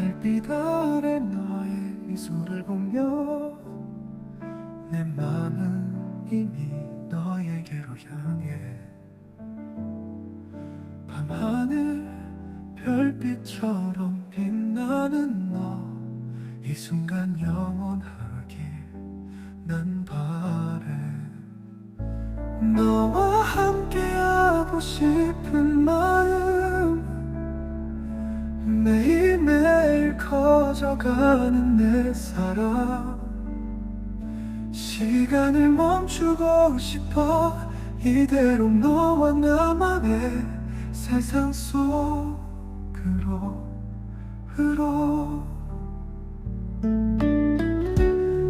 달빛 아래 너의 미소를 보며 내 마음은 이미 너에게로 향해. 밤하늘 별빛처럼 빛나는 너 이 순간 영원하길 난 바래. 너와 함께하고 싶은 커져가는 내 사랑. 시간을 멈추고 싶어 이대로 너와 나만의 세상 속으로 흐러.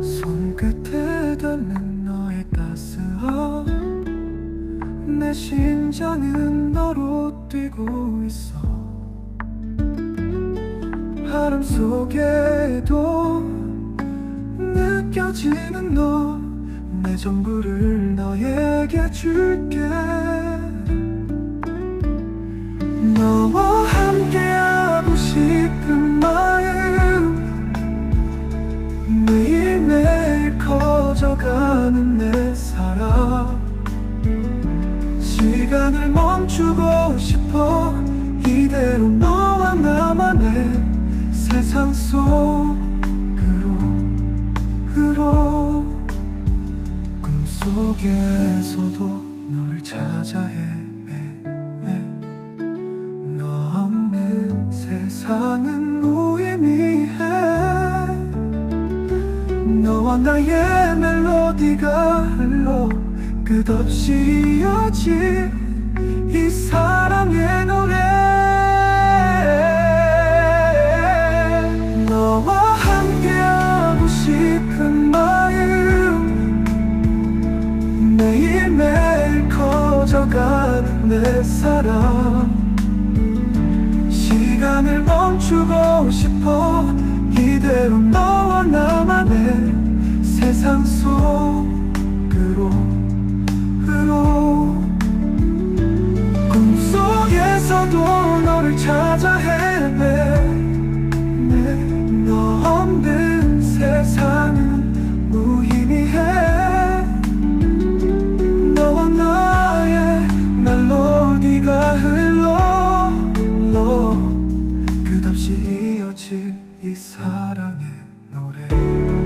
손끝에 닿는 너의 따스함. 내 심장은 너로 뛰고 있어 바람 속에도 느껴지는 너 내 전부를 너에게 줄게. 너와 함께하고 싶은 마음 매일매일 커져가는 내 사랑. 시간을 멈추고 속에서도 널 찾아 헤매 너 없는 세상은 무의미해. 너와 나의 멜로디가 흘러 끝없이 이어진 매일매일 커져가는 내 사랑. 시간을 멈추고 싶어. 이대로 너와 나만의 세상 속 이 사랑의 노래.